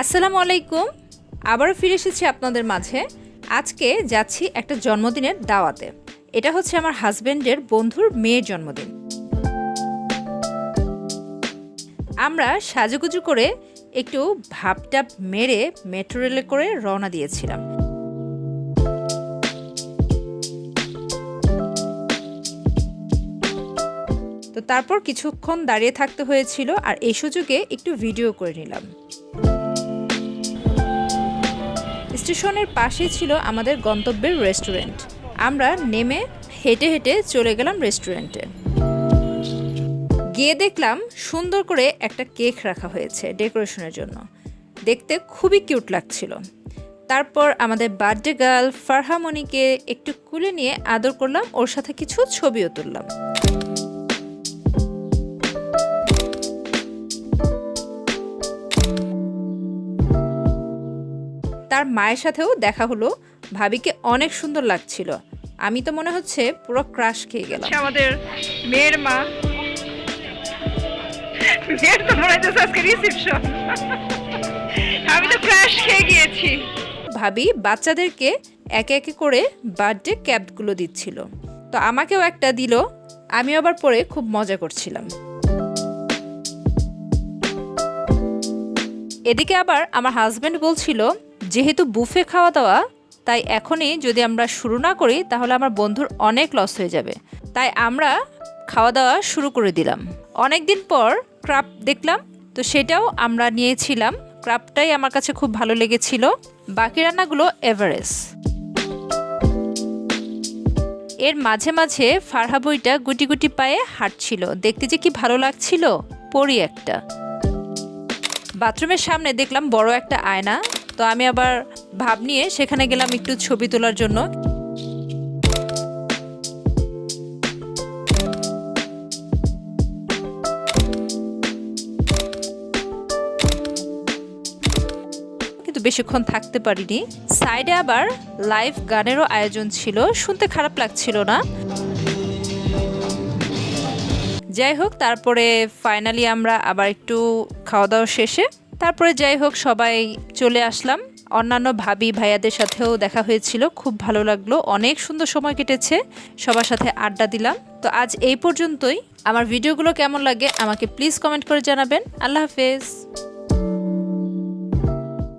আসসালামু আলাইকুম। আবারও ফিরে এসেছি আপনাদের মাঝে। আজকে যাচ্ছি একটা জন্মদিনের দাওয়াতে। এটা হচ্ছে আমার হাজব্যান্ডের বন্ধুর মেয়ের জন্মদিন। আমরা সাজুগুজু করে একটু ভাবটাপ মেরে মেট্রো রেলে করে রওনা দিয়েছিলাম। তো তারপর কিছুক্ষণ দাঁড়িয়ে থাকতে হয়েছিল আর এই সুযোগে একটু ভিডিও করে নিলাম। স্টেশনের পাশেই ছিল আমাদের গন্তব্যের রেস্টুরেন্ট। আমরা নেমে হেঁটে হেঁটে চলে গেলাম রেস্টুরেন্টে। গিয়ে দেখলাম সুন্দর করে একটা কেক রাখা হয়েছে ডেকোরেশনের জন্য। দেখতে খুবই কিউট লাগছিল। তারপর আমাদের বার্থডে গার্ল ফারহামণিকে একটু কুলে নিয়ে আদর করলাম, ওর সাথে কিছু ছবিও তুললাম। তার মায়ের সাথেও দেখা হলো। ভাবিকে অনেক সুন্দর লাগছিল। আমি তো মনে হচ্ছে পুরো ক্রাশ খেয়ে গেলাম। আমাদের মেয়ের মা। মেয়ের তো মনে হচ্ছে আজকে রিসেপশন আমি তো ক্র্যাশ খেয়ে গিয়েছি। ভাবি বাচ্চাদেরকে একে একে করে বার্থডে ক্যাপগুলো দিচ্ছিল। তো আমাকেও একটা দিল। আমি আবার পরে খুব মজা করছিলাম। এদিকে আবার আমার হাজব্যান্ড বলছিল যেহেতু বুফে খাওয়া দাওয়া, তাই এখনই যদি আমরা শুরু না করি, তাহলে আমার বন্ধুর অনেক লস হয়ে যাবে। তাই আমরা খাওয়া দাওয়া শুরু করে দিলাম। অনেক দিন পর ক্রাফট দেখলাম, তো সেটাও আমরা নিয়েছিলাম। ক্রাফটটাই আমার কাছে খুব ভালো লেগেছিল। বাকি রান্নাগুলো এভারেস্ট। এর মাঝে মাঝে ফারহা বইটা গুটি গুটি পায়ে হাঁটছিল। দেখতে যে কি ভালো লাগছিল, পরি একটা। বাথরুমের সামনে দেখলাম বড় একটা আয়না। তো আমি আবার ভাব নিয়ে সেখানে গেলাম একটু ছবি তোলার জন্য। বেশিক্ষণ থাকতে পারিনি। সাইডে আবার লাইভ গানেরও আয়োজন ছিল, শুনতে খারাপ লাগছিল না। যাই হোক, তারপরে ফাইনালি আমরা আবার একটু খাওয়া দাওয়া শেষে তারপরে যাই হোক, সবাই চলে আসলাম। অন্যান্য ভাবি ভাইয়াদের সাথেও দেখা হয়েছিল, খুব ভালো লাগল। অনেক সুন্দর সময় কেটেছে, সবার সাথে আড্ডা দিলাম। তো আজ এই পর্যন্তই। আমার ভিডিওগুলো কেমন লাগে আমাকে প্লিজ কমেন্ট করে জানাবেন। আল্লাহ হাফেজ।